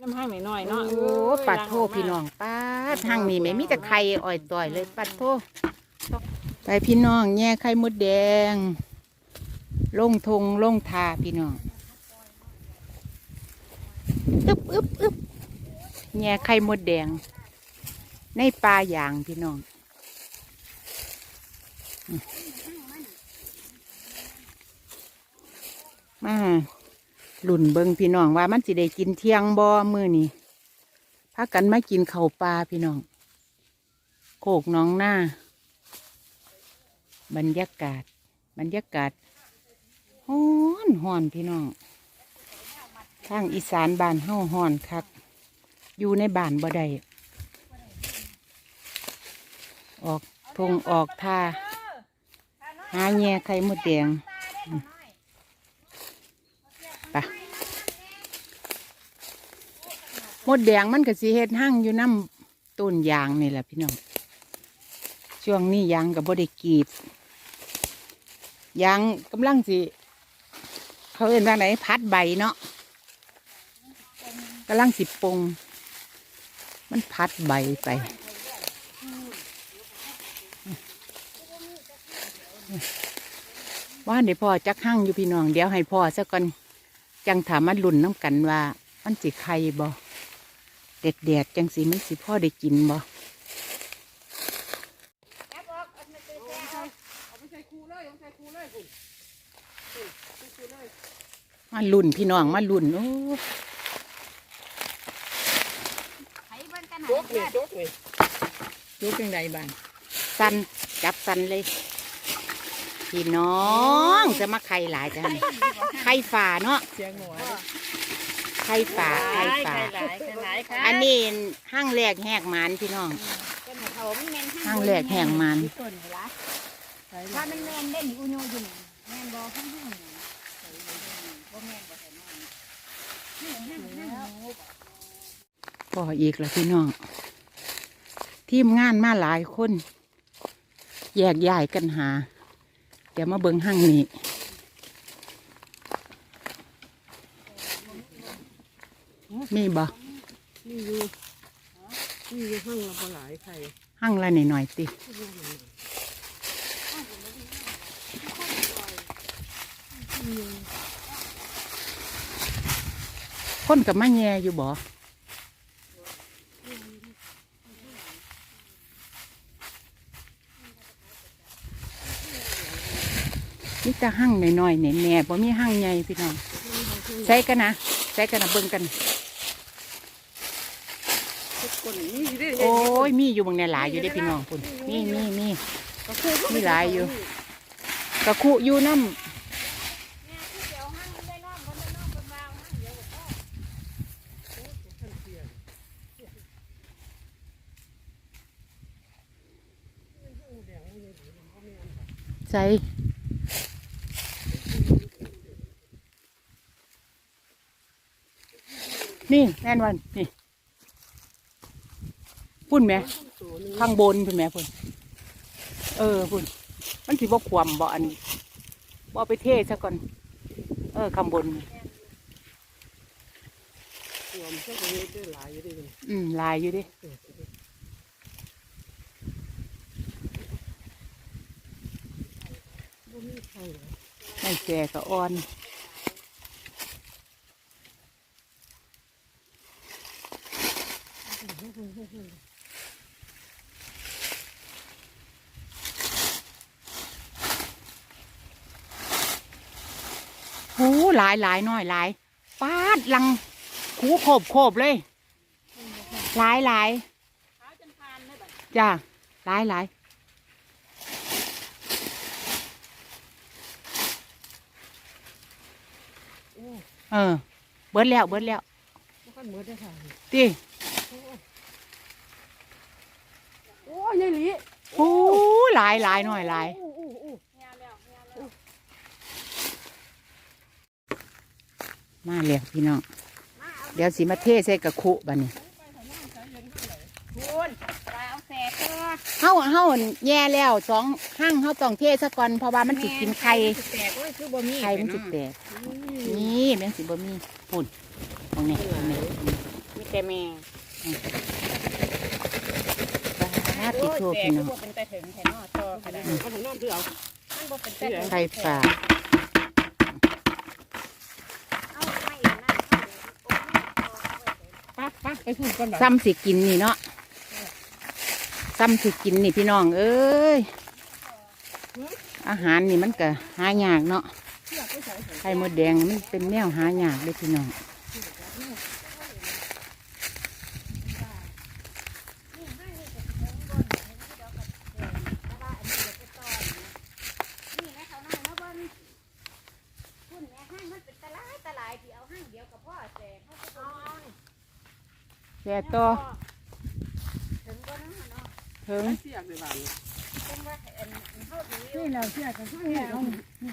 น้ำห้างหน่อยๆเนาะโอ้ปัดโทพี่น้องปัดทางนี้ไม่มีแต่ไข่อ่อยต่อยเลยปัดโทไปพี่น้องแง่ไข่มดแดงลงทงลงทาพี่น้องอึบอึบอึบแง่ไข่มดแดง ในปลาอย่างพี่น้องอืมมา หลุ่นเบิงพี่น้องว่ามันสิได้กินเที่ยงบ่มือนี่พากันมากินข้าวปลาพี่น้อง โคกน้องหน้า บรรยากาศ บรรยากาศฮ้อนฮ้อนพี่น้อง ทางอีสานบ้านเฮาฮ้อนคัก อยู่ในบ้านบ่ได้ออกทงออกท่าหาแง่ไข่มดแดงอืมไป มดแดงมันก็สิเฮ็ดหั่งอยู่น้ำต้นยางนี่แหละพี่น้อง ช่วงนี้ยางกับบได้กรีดยางกำลังสิเขาเรียนว่าไหนพัดใบเนาะกำลังสิปง มันพัดใบไปว่าเดี๋ยวพ่อจักหั่งอยู่พี่น้องเดี๋ยวให้พ่อซะก่อนจังถามมันลุ่นน้ำกันว่า มันสิไข่บ่ เด็ดแดดๆจังสิมันสิพ่อได้กินบ่มาลุ่นพี่น้องมาลุ่นโอ้จุกนี่จุกนี่ยกยังไงบ้างสันจับสันเลย พี่น้องจะมาไข่หลายจังไข่ฝ่าเนาะเสียงหัว ไข่ฝ่าไข่ฝ่าหลายหลายค่ะอันนี้ห้างแรกแหกหมันพี่น้องเป็นของเขามันแมนห้างแรกแหกหมันต้นเหรอถ้ามันแมนได้หนิอุโยอยู่นี่แมนบอข้างห้างนี่บ่แมนบ่ใส่น้ำพออีกแล้วพี่น้อง ทีมงานมาหลายคน แยกย้ายกันหา เดี๋ยวมาเบิ่งห้างนี้ มีบ่นี่อยู่นี่อยู่ห้างละบ่หลายไข่ห้างละหน่อยๆติคนกับมาแย่อยู่บ่นี่จะหั่งหน่อยๆแหน่ๆบ่มีหั่งใหญ่พี่น้องใส่กันนะใส่กันนะเบิ่งกัน คนนี่สิได้โอ้ยมีอยู่บางในหลายอยู่ได้พี่น้องพุ่นมีมีมีมีหลายอยู่ กระคุอยู่น้ำใส่นี่แน่นวันนี่ พุ่นไหมข้างบนพุ่นแหมพุ่นเออพุ่นมันสิบ่ความบ่อันบ่อไปเทซะก่อน เออข้างบนรวมเท่ากับได้หลายอยู่ดิอืมลายอยู่ดิบ่มีไม่แก่ก็อ่อนโอ้ หลายหลายน้อยหลายปาดลังคูโขบโขบเลย หลายหลายจ้าหลายหลายเออ เบิดแล้ว เบิดแล้วบ่คันหมดได้ค่ะตีโอ้ยยายหลีโอ้หลายหลายหน่อยหลาย อู้อู้อู้ มาแล้วพี่น้องเดี๋ยวสิมาเทใส่กระคุบันนี้คุณปลาเอาแสบตัวเฮาเฮาแย่แล้วสองห้างเฮาต้องเทซะก่อนเพราะว่ามันสิกินไข่แสบก็คือบ่มีไข่มันสิแตกนี่แม่งสิบ่มีปุ่นตรงนี้ตรงนี้แต่แม่ปลาติโทแต่พี่ก็น้องบ่เป็นแต่ถึงแค่นอต่อก็ได้เอาของน้ำคือเอามันบ่เป็นแต่ถึงไข่ปลาเอาไม่อีกนะ ป้าไปพูดก่อนบบซ้ำสิกินนี่เนาะซ้ำสิกินนี่พี่น้อง เอ้ย อาหารนี่มันก็หายากเนาะไข่มดแดงมันเป็นแนวหายากเลยพี่น้อง นี่แม่เขาน้อยมาเบิ่งคุณแม่ห้างมันเป็นตลาดตลาดที่เอาห้างเดียวกับพ่อแต่เขาก็บ่มี แช่ ต่อถึงบ่เนาะเนาะถึงเสียกเลยบ้านนี้เป็นว่าอันเฮาดูนี่เราเสียกันข้างนี้เอา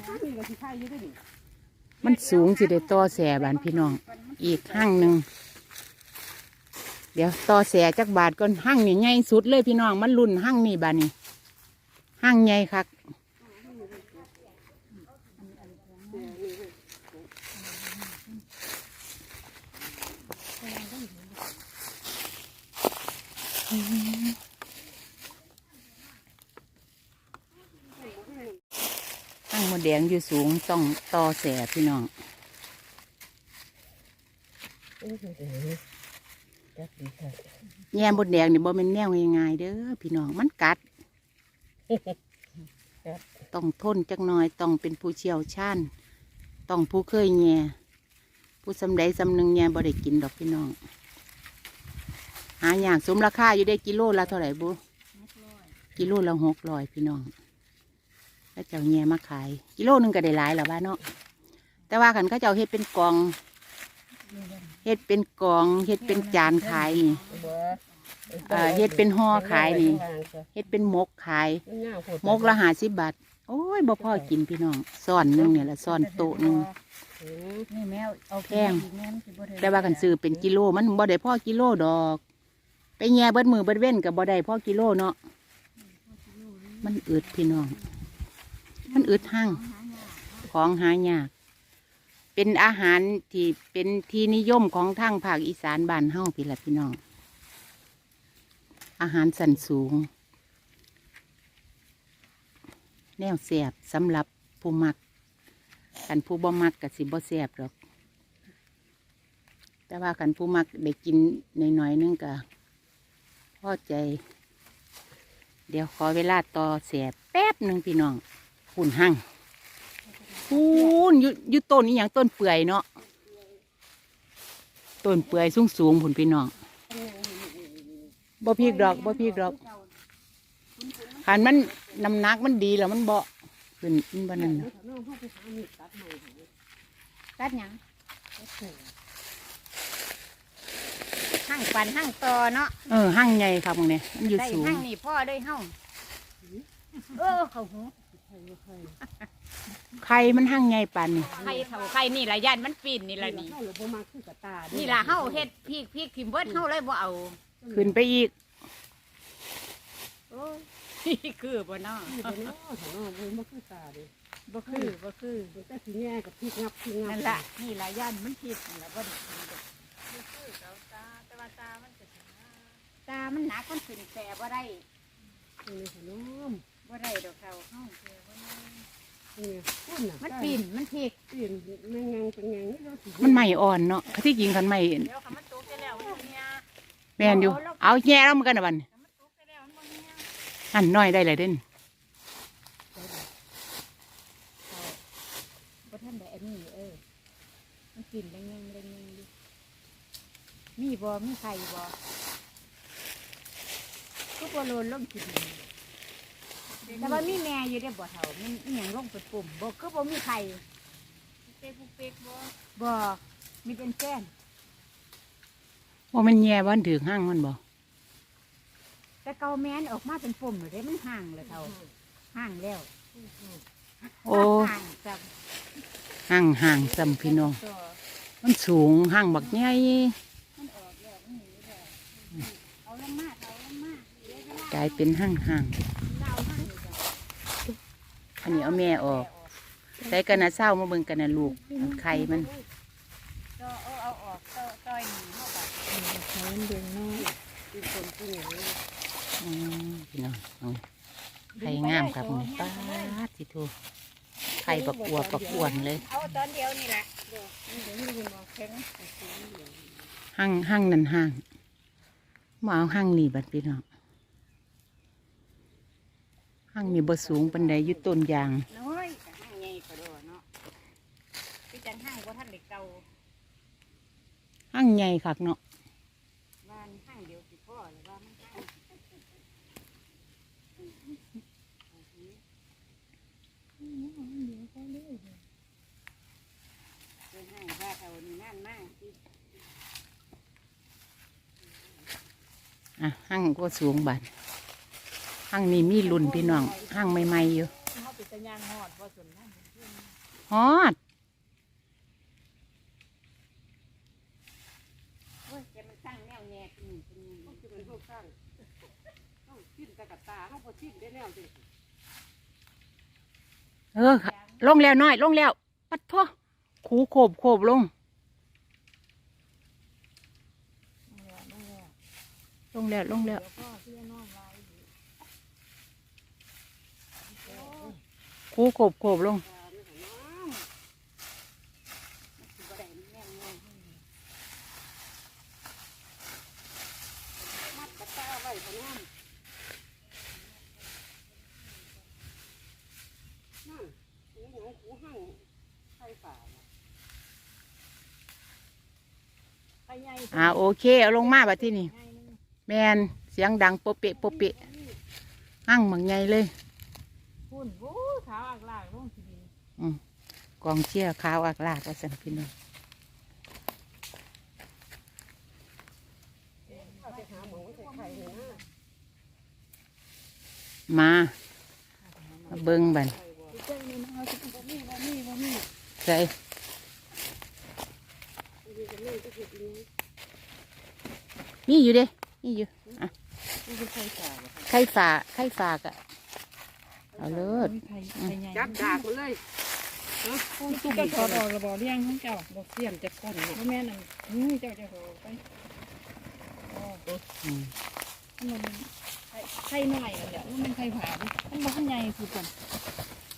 ข้างนี้ก็สิไข่อยู่ได้ดิมันสูงสิได้ต่อแส่บานพี่น้อง อีกห้างหนึ่งเดี๋ยวต่อแสจักบาทก่อนห้างนี่ใหญ่สุดเลยพี่น้องมันรุ่นห้างนี่บานนี่ห้างใหญ่คัก ห้างมดแดงอยู่สูงต้องต่อแสพี่น้องแย่มดแดงนี่บ่เป็นแนวง่ายๆเด้อพี่น้องมันกัด ต้องทนจักหน่อยต้องเป็นผู้เชี่ยวชาญต้องผู้เคยแย่ผู้สำใดสำหนึ่งแย่บ่ได้กินดอกพี่น้องาอย่างสมราคาอยู่ได้กิโลละเท่าไหร่บุกิโลละหกร้อยพี่น้องแล้วเจ้าแย่มาขาย กิโลหนึงก็ได้หลายแล้วบ้าเนาะแต่ว่าขันเขาเจ้าเฮ็ดเป็นกล่องเฮ็ดเป็นกล่องเฮ็ดเป็นจานขายนี่เอ่อเฮ็ดเป็นห่อขายนี่เฮ็ดเป็นมกขายมกละหาสิบบาทโอ้ยบ่พอกินพี่น้องซ่อนหนึงเนี่ยละซ่อนโต๊ะหนึงนี่แมวเอาแพงแต่ว่ากันซื้อเป็นกิโลมันบ่ได้พอกิโลดอก ไปแย่เบิดมือเบิดเว้นกับบ่ได้พอกิโลเนาะมันอึดพี่น้อง มันอึดหั่งของหายาก เป็นอาหารที่เป็นที่นิยมของทางภาคอีสานบ้านเฮาพี่ละพี่น้อง อาหารสันสูง แนวแสบสำหรับผู้มักกันผู้บ่มักกับสิบ่แสบหรอก แต่ว่ากันผู้มักได้กินหน่อยๆนึงก็พ อใจ เดี๋ยวขอเวลาต่อแสบแป๊บหนึ่งพี่น้องหุ่นหั่งพูนอยู่อยู่ต้นนี้อย่างต้นเปื่อยเนาะต้นเปื่อยสูงสูงผุนพี่น้องบ่พีกดอกบ่พีกดอกขันมันน้ำหนักมันดีแล้วมันเบ่ขึ้นมันบ่นั่นน่ะตัดหยัง ห้างปันห้างต่อเนาะเออหั่งใหญ่ครับมึงเนี่ยมันอยู่ได้สูงห้างนี่พ่อได้เฮาเออเขาหูไข่มันหั่งใหญ่ปานนี่ไข่เท่าไข่นี่ละย่านมันปีนนี่ละนี่เข้าหรือบ่มาคือกับตานี่ละเฮาเฮ็ดพริกพริกทิมเบิดเฮาเลยบ่เอาขึ้นไปอีก โอ้ยคือบ่เนาะที่เป็นเนาะถ้าเนาะบ่มาคือตาดิบ่คือบ่คือแต่สิแง่กับพริกงับพริกงับนั่นล่ะนี่ละย่านมันพริกนี่ละบ่ได้ ตามันหนักมันขึ้นแต่บ่ได้นี่ขนมบ่ได้ดอกเขาเฮาเจอบ่ได้นี่พุ่นน่ะมันปีนมันพริกปีนแมงงเป็นไงนี่เราสิมันใหม่อ่อนเนาะที่จริงคันใหม่เดี๋ยวคำมันตกได้แล้วมันเนี่ยแม่นอยู่ เอาแย่แล้วมันกันนะบันคำมันตกได้แล้วมันบ่เนี่ยอันน้อยได้เลยเด่นบ่ทันได้อันนี้เออ มันกินได้ยังได้ยังดิมีบ่มีไข่บ่ ก็บ่โลนลงกินแต่ว่ามีแม่อยู่ได้บ่เฒ่ามันอีหยังลงเป็นปุ่มบ่คือบ่มีไข่เป๊กเป๊กบ่บ่มีเป็นแฟนว่ามันแย่วันถือห้างมันบ่แต่เกาแม่นออกมาเป็นปุ่มเลยมันห่างเลยเฒ่าห่างแล้วโอ้ห่างจับห้างห่างซ้ำพี่น้องตัวมันสูงห้างบักใหญ่ กลายเป็นห้างห่างเราห่างอยู่จ้ะอันนี้เอาแม่ออกใส่กันนะเศร้ามาเบิ่งกันนะลูกมันไข่มันก็เอาเอาออกต่อต่อยหนีเข้าไปให้มันเบิ่งน้อยเป็นคนผู้หญิงอืมพี่น้องเอาไข่งามครับนี่ป้าดสิทูไข่บักอัวบักอ้วนเลย เอาตอนเดียวนี่แหละเดี๋ยวนี้เป็นหมอแข็งหั่งหั่งนั่นห่างมาเอาหั่งนี่บัดพี่น้อง หั่งนี่บ่สูงปันใดอยู่ต้นยางน้อยแต่ห้างใหญ่กว่าเดิมเนาะพี่จันห้างว่าท่านเด็กเก่าหั่งใหญ่คักเนาะบ้านห้างเดียวสิพ่อหรือว่ามันห้างเป็นห้างว่าเขานี่นั่นมากที่อะหั่งก็สูงบัด หั่งนี่มีรุ่นพี่น้องหั่งใหม่ๆอยู่เขาเป็นตะยางหอดพอส่วนนั้นฮอดโอ้ยแกมันสร้างแนวแนกนี่เป็นคือเป็นพวกสร้างต้องชิ้นตะกัตาเขาพอชิ้นได้แล้วสิเออค่ะลงแล้วน้อย ลงแล้ว ปัดทั่วขูโขบโขบลง ลงแล้ว ลงแล้ว ขูโขบโขบลงอ่าโอเค เอาลงมาบัดที่นี่แมนเสียงดังโปเปะโปเปะหั่งหมังไงเลยพุ่นโขาวอักลากลงทีดินอืมกองเชียร์ขาวอักลากว่าสันพี่น้องมอใส่ไข่เลยมามาเบิ้งบันเสิบ่มีบ่มีบ่มีใส่มีแต่แม่ก็เฮ็ดอีหยังมีอยู่เด้มีอยู่อะมันเป็นไข่ป่าไข่ฝาไข่ฝากอะ เอาเลิศไข่ไข่ใหญ่จับดากมาเลยเนาะตู้เจ้าถอดออกระบ่เลี้ยงของเจ้าบ่เสียมจะก้อนบ่แม่นอั่นอือเจ้าจะโหไปอ๋ออืมมันไข่ไข่น้อยนั่นแหละมันเป็นไข่ผาดิมันบ่ทันใหญ่คือกัน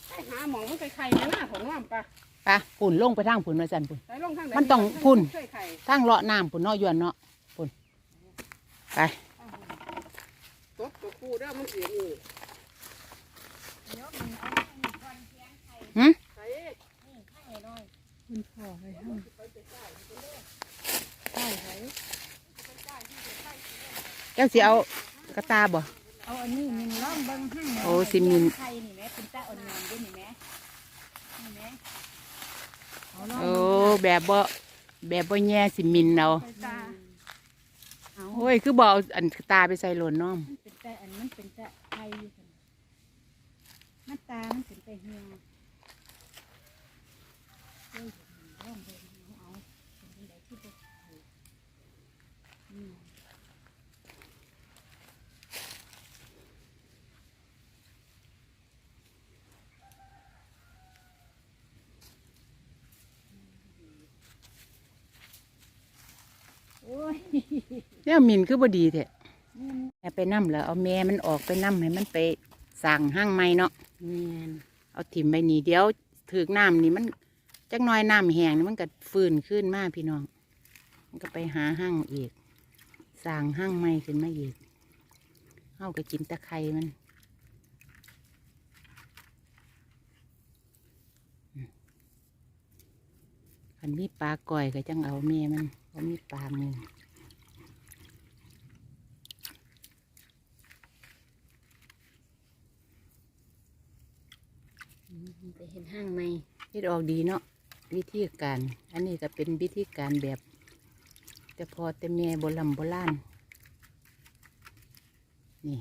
ไข่หาหมองมันไข่ไข่นะหน้าของน้ำปะไปปุ่นลงไปทางปุ่นมาสันปุ่นใส่ลงทางไหนมันต้องพุ่นไข่ไข่ทางเลาะน้ำปุ่นเนาะยวนเนาะปุ่นไปตบตัวคู่เด้อมันเสียนี่เดี๋ย วมันเอาให้มันก่อนเสียงไข่หึไข่นี่ไข่น้อยมันพอให้ห้างใช่ไข่เจ้าสิเอากระตาบ่ เอาอันนี้มันล่องเบิ่งห้างโอ้สิมิน ไข่นี่แหม่เป็นตาอ่อนๆด้วยนี่แหม่นี่แหม่เอาลองโอ้แบบบ่แบบบ่แย่สิมินเอาใส่ตาเอาโอ้ยคือบ่เอาอันกระตาไปใส่หล่นน้อมมันเป็นตาอันมันเป็นตาไข่อยู่ซั่น มันตามันเป็นตาเหี่ยวเอ้ยล่องเบิ่งเอาเอาเป็นจังได๋ที่บ่ถูกอืมโอ้ยเนี่ยมินคือบ่ดีแท้แม่ไปนํแล้วเอาแม่มันออกไปนํให้มันไปสั่งห้างใหม่เนาะ แม่นเอาถิ่มไปนี่เดี๋ยวถือกน้ำนี่มันจักน้อยน้ำแห้งนี่มันก็ฟื้นขึ้นมากพี่น้อง มันก็ไปหาห้างอีกสร้างห้างใหม่ขึ้นมาอีกเฮาก็กินตะไคร้มันมันมีปลาก่อยก็จังเอาเมียมันเพราะมีปลาหนึ่ง ไปเห็นห้างไหมเฮ็ดออกดีเนาะวิธีการ อันนี้ก็เป็นวิธีการแบบ แต่พอแต่แม่โบราณโบราณนี่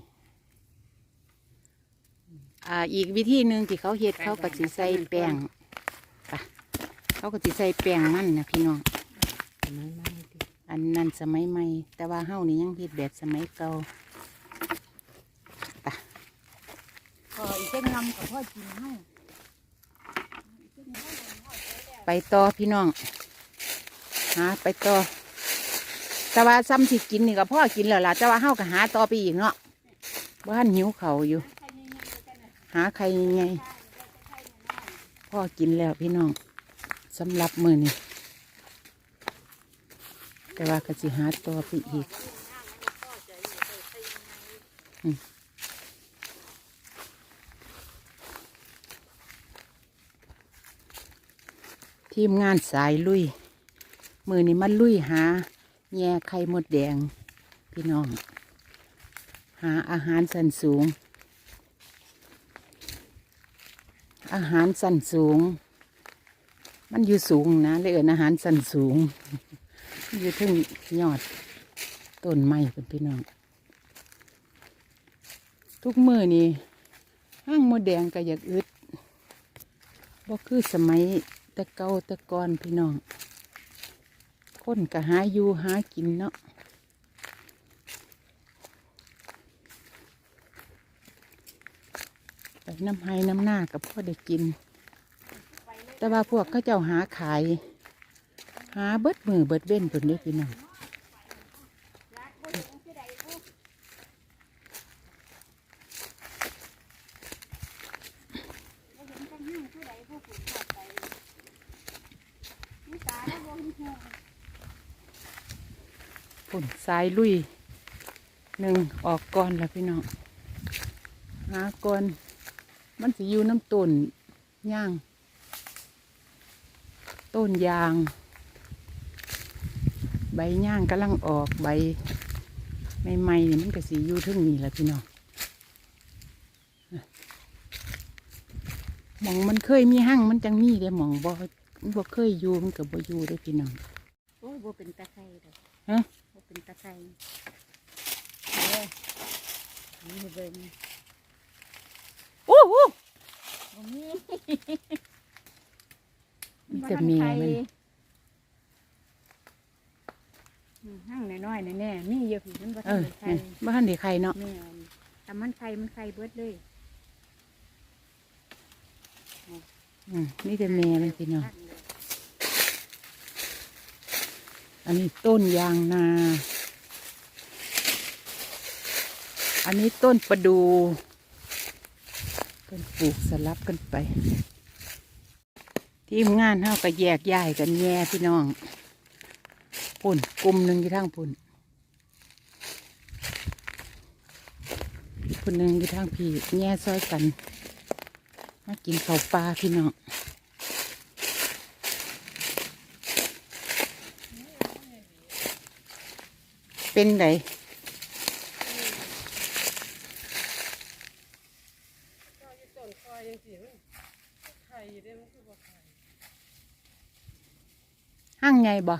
อ่าอีกวิธีหนึ่งที่เขาเฮ็ดเขาก็สิใส่แป้งปะเขาก็สิใส่แป้งมันนะพี่น้องไม่ไม่ติอันนั้นสมัยใหม่ แต่ว่าเฮานี่ยังเฮ็ดแบบสมัยเก่าพออีกเส้นนำกับพ่อกินให้ ไปต่อพี่น้องหาไปต่อแต่ว่าซ้ำสิกินนี่ก็พ่อกินแล้วล่ะแต่ว่าเฮาก็หาต่อไปอีกเนาะบ้านหิวเขาอยู่ หาใครยังไงพ่อกินแล้วพี่น้องสำหรับมือนี่แต่ว่าก็สิหาต่อไปอีก ทีมงานสายลุย มือนี้มันลุยหาแย่ไข่มดแดง พี่น้อง หาอาหารสันสูง อาหารสันสูง มันอยู่สูงนะเลยเอินอาหารสันสูง อยู่ถึงยอดต้นไม้เป็นพี่น้อง ทุกมือนี่ห้างมดแดงก็อยากอึดบ่คือสมัย แตะเกาแตะกอนพี่น้อง คนก็หาอยู่หากินเนาะไปน้ำไห้น้ำหน้ากับพ่อได้กิน แต่ว่าพวกเขาเจ้าหาขาย หาเบิดมือเบิดเบ้นผลได้พี่น้อง สายลุยหนึ่งออกก่อนแล้วพี่น้องหาก่อนมันสิอยู่น้ำต้นย่าง ต้นยาง ใบย่างกำลังออกใบใหม่ๆนี่มันก็สีอยู่ทึ่งนี่แหละพี่น้องหมองมันเคยมีหั่งมันจังมีเด้หมองบ่มันบ่เคยอยู่มันก็บ่อยู่ได้อพี่น้องโอ้ยบ่เป็นตะไคร้ดอกฮะบ่ เป็นตะไคร้เด้อนี่เบิ่งโอ้โหบ่มีมันจะมีมันอืมหั่งน้อยๆแน่ๆมีเยอะพี่มันบ่เอทันอได้ไข่นี่บ้านเด็กใครเนาะแม่นแต่มันไข่มันไข่เบิดเลยอืมนี่จะแม่มันพี่น้อง หั่งเลย อันนี้ต้นยางนา อันนี้ต้นประดูเป็นปลูกสลับกันไป ทีมงานเฮาก็แยกย้ายกันแย่พี่น้องปุ่นกลุ่มหนึ่งอยู่ทางปุ่นปุ่นหนึ่งอยู่ทางพี่แย่ซอยกัน มากินข้าวปลาพี่น้อง เป็นได ก็อยู่ต้นคอยยังสิมันไข่ได้มัน คือบ่ไข่ห้างไงบ่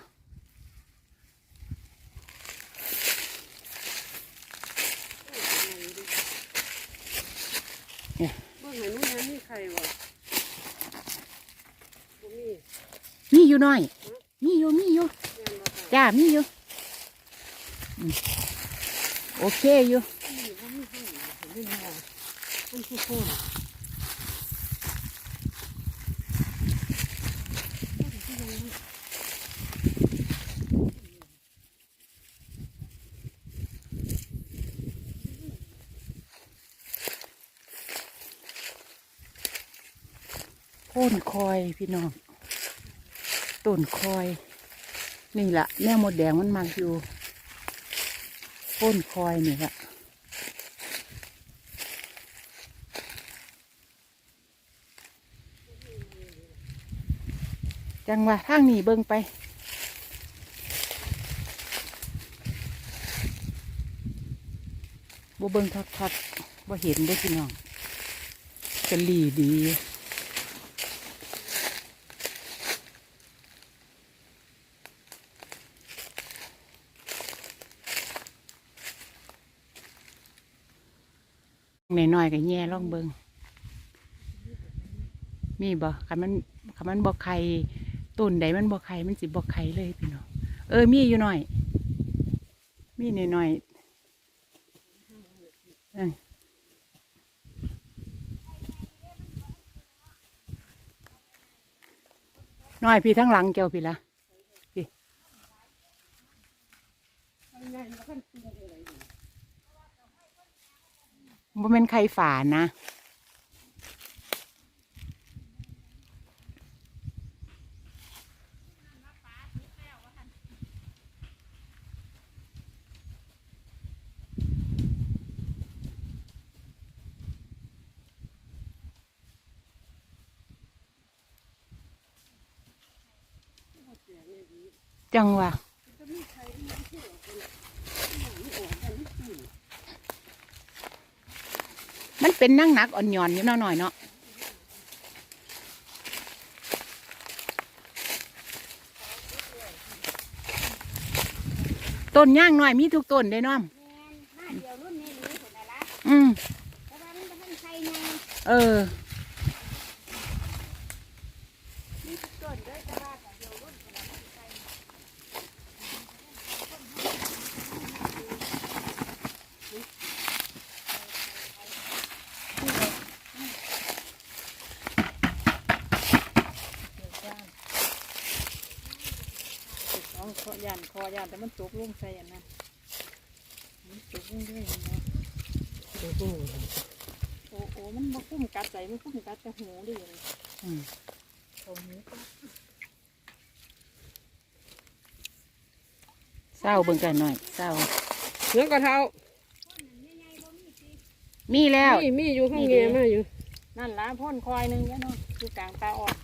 เบิ่งให้มันยังมีไข่บ่บ่มีมีอยู่น้อย มีอยู่ มีอยู่แม่นบ่ค่ะจ้า มีอยู่อืม โอเคอยู่มีบ่มีให้นคอยพี่น้องต้นคอย นี่แหละแม่มดแดงมันมากอยู่ โค่นคอยนี่ละจังว่าทางนี้เบิ่งไป บ่เบิ่งทักๆบ่เห็นได้อพี่น้องกะลีดี น้อยๆก็แย่ล่องเบิงมีบ่คันมันคันมันบ่ไข่ต้นใดมันบ่ไข่มันสิบ่ไข่เลยพี่น้องเออมีอยู่หน่อย มีหน่อยๆเออน้อยพี่ทั้งหลังเกี่ยวพี่ละพี่ บ่เป็นไข่ฝานะ จังวะ มันเป็นนั่งหนักอ่อนหย่อนอยู่เนาะหน่อยเนาะต้นย่างหน่อยมีทุกต้นได้น้อมแม่นมาเดียวรุ่นนี้หรือคนละละอืมแต่ว่ามันบ่ทันใครไงเออ มีทุกต้นเลยแต่ว่าก็เดียวรุ่นคนละละใคร น้องขอยานคอยานแต่มันตกลงใส่อันนั้นมันตกลงด้วยอันนั้นโอ้โหโอ้โหมันมาคุ้มกัดใจมันคุ้มกัดแต่หูดิเลยอืมตรงนี้ก็เศร้าเบิ่งกันหน่อยเศร้าเนื้อกระเท้ามีแล้ว มีมีอยู่ข้างเงี้ยมาอยู่ นั่นละพ่นคอยหนึงเนี่ยเนาะอยู่กลางตาออก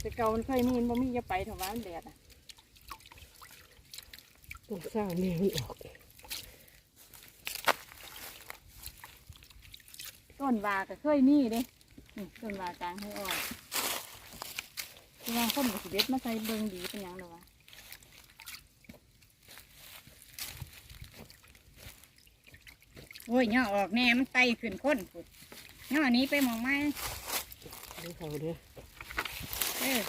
แต่เก่ามันเคยมีมันบ่มีจะไปถวายมันแดดอะ ต้องสร้างเนี่ยมันออก ต้นวาก็เคยมีเด้นี่ต้นวากลางให้ออกที่ว่าคนกับสิเด็ดมาใส่เบิงดีเป็นหยังหรอวะโอ้ยย่อออกแน่มันไตขึ้นคนพุ่นย่อหนี้ไปหมองไม้ดูเขาเด้อเออ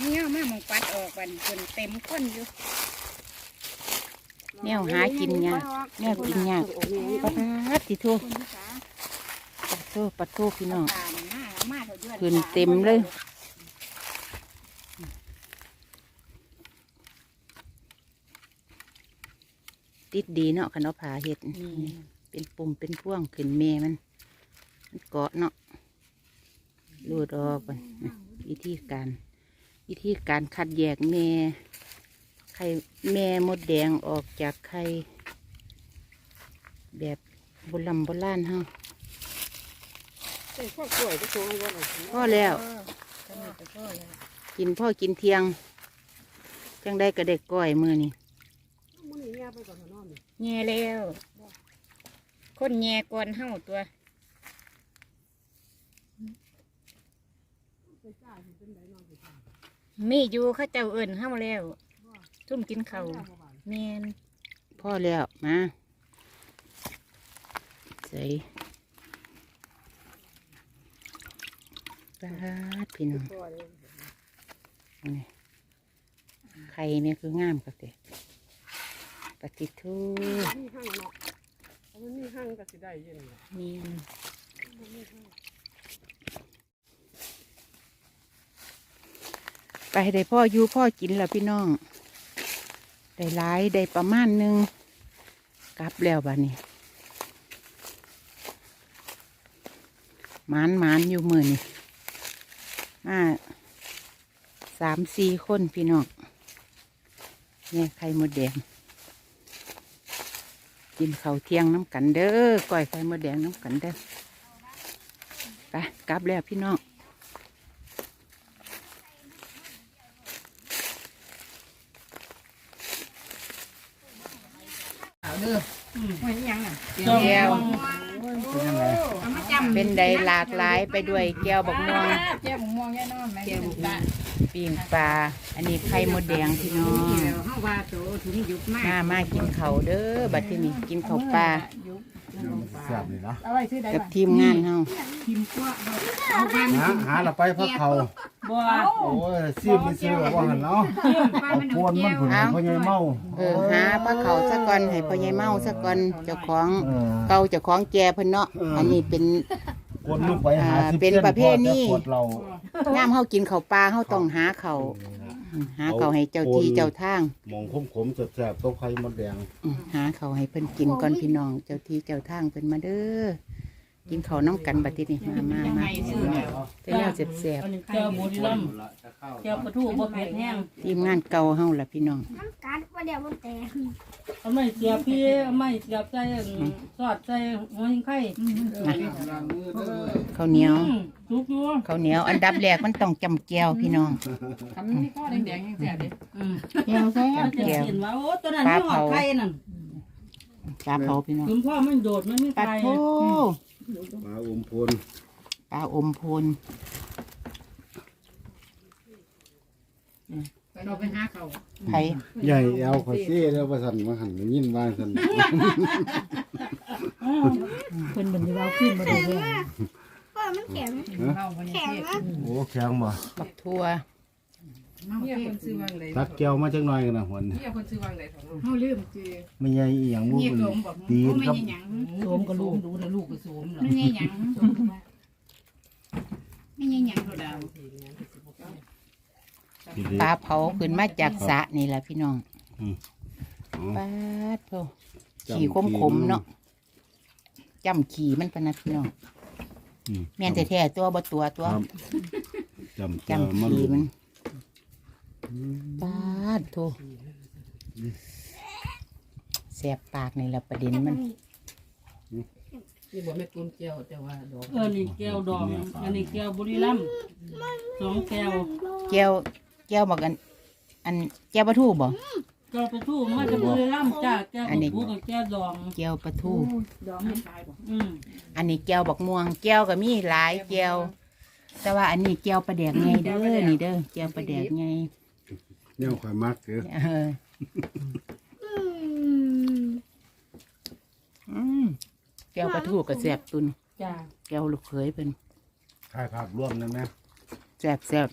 นี่ย่อมาหมองปัดออกบัดนขึ้นเต็มคนอยู่ แนวหากินยากแนวกินยากปัดติโทคนที่าปัดโทปัดโทพี่น้องตาลมามาเถอะเดือนขึ้นเต็มเลยติดดีเนาะคันเอาผ่าเห็ดเป็นปุ่มเป็นพ่วงขึ้นเมมัน มันเกาะเนาะรูดออกก่อนวิธีการ วิธีการคัดแยกแม่ ไข่แม่มดแดงออกจากไข่แบบโบราณโบราณเฮาใส่ข้าวกล้วยก็โชว์ให้ว่าอะไรพอแล้วก็มีแต่ข้าวเลยกินพ่อกินเที่ยง จังได้กระเด็กก้อยมือนี่มันนี่แง่ไปก่อนนอนนี่แง่แล้วคนแง่ก่อนเฮาตัวไปจ้าสิเป็นไดนอนไปจ้ามีอยู่เขาเจ้าเอิ้นเฮาแล้ว ทุ่มกินข้าวแม่นพ่อแล้วมาใส่ปลาดพี่น้องพ่อเลยนี่ไข่เนี่ยคืองามกับเด็ปฏิทูมีห้างเนาะเพราะมันมีห้างก็สิได้เย็นแหละมีไปให้ได้พ่ออยู่พ่อกินแล้วพี่น้อง ได้หลายได้ประมาณหนึงกลับแล้วบ้านี้หมานหมานอยู่มือนี่มาสามสี่คนพี่น้องเนี่ยไข่มดแดงกินเขาเที่ยงน้ำกันเด้อก้อยไข่มดแดงน้ำกันเด้อไปกลับแล้วพี่น้อง มันยังน่ะ แก้ว เอามาจำเป็นใดหลากหลายไปด้วยแก้วบักม่วงแก้วม่วงแน่นอนไหมแก้วม่วงปิ่งปลา อันนี้ไข่มดแดงพี่น้องเฮาว่าโตถึงยุบมากมามากินข้าวเด้อบัดที่นี่กินข้าวปลา เสียบเลยนะเอาไว้ซื้อได้กับป่ะทีมงานเฮาทิมกว่าเอาบ้านหาหาเราไปพักเขาบัวโอ้ยซีบไม่ซื้อว่าหันเนาะเอาพวนมันผุนเพราะยังเมาเออหาพระเขาสักก่อนให้พ่อใหญ่เมาสักก่อนเจ้าของ เออ เก่าเจ้าของแก่เพิ่นเนาะ เอออั อันนี้เป็นกวนลูกไปหาอ่าสิบเป็นประเภทนี้ขวดเรา ย่ามเฮากินข้าวปลาเฮาต้องหาข้าวห อืมหาเขาวให้เจ้าที่เจ้าทางหมองขมๆแซ่บๆต้มไข่มดแดง อืมหาเขาวให้เพิ่นกินก่อนพี่น้อง เจ้าที่เจ้าทางเพิ่นมาเด้อ กินเขาวน้ำกันบัดนี้นี่มามามาแต่แล้วเจ็บอันนี้แก้วบุรีรัมย์แก้วปลาทูบ่เผ็ดแห้งๆทีมงานเก่าเฮาล่ะพี่น้องมันกัดว่าเดี๋ยวมันแตกเอาไม่เสียบพี่เอาไม่เสียบใจอันสอดใจหัวหิ้งไข่ข้าวเหนียวอืมสุกอยู่ข้าวเหนียวอันดับแรกมันต้องจำแก้วพี่น้องทำนี่ข้อแดงๆยังแสบเด้อืมแก้วแซ่บจะแก้วเห็นว่าโอ้ตัวนั้นไม่หอดไข่นั่นปลาเผาพี่น้องคุณพ่อมันโดดมันไม่ปลาไข่โถ ปลาอมพลปลาอมโพนเราไปหาเขาไผ่ใหญ่แอวข่อยซี่แล้วว่าสั่นมาหันมายินว่าสั่นเพิ่นเป็นเราขึ้นมาได้เลยว่ามันแข็งเข้าไปแข็งนะโอ้แข็งบ่บักทั่ว เนี่ยคนซื้อวางเลยตักแก้วมาจักหน่อยกันนะหวนเนี่ยคนซื้อวางเลยของเขาลืมจือไม่ใหญ่อีหยังบ่เนี่ยเป็นโกงบอกตีนครับโสมกับลูกดูนะลูกกับโสมเหรอไม่ใช่หยังไม่ใช่หยังดาวปลาเผาขึ้นมาจากสระนี่แหละพี่น้องอ๋อ ปลาโถขี่คมขมๆเนาะจำขี่มันปะนะพี่น้องอืมแม่นแท้ๆตัวบ่ตัวตัว ครับจำแก้วจำมาขี่ลูมัน ปลาโถแสบปากนี่แหละประเด็นมันที่บอกแม่กุนเกี่ยวแต่ว่าดอกเออนี่แก้วดองอันนี้แก้วบุรีรัมย์สองแก้วแก้วแก้วบอกกัน อันแก้วปลาทูบ่แก้วปลาทูมาจากบุรีรัมย์จ้าแก้วอันนี้บุกกับแก้วดองแก้วปลาทูดอกไม่ตายบอกอืมอันนี้แก้วบักม่วงแก้วก็มีหลายแก้วแต่ว่าอันนี้แก้วปลาแดกไงเด้อนี่เด้อแก้วปลาแดกไง แนวข่อยมักเด้อเอออืมแก้วปลาทูก็แสบตุน จ้า แก้วลูกเขยเป็นขายผักร่วมได้ไหมแสบแสบ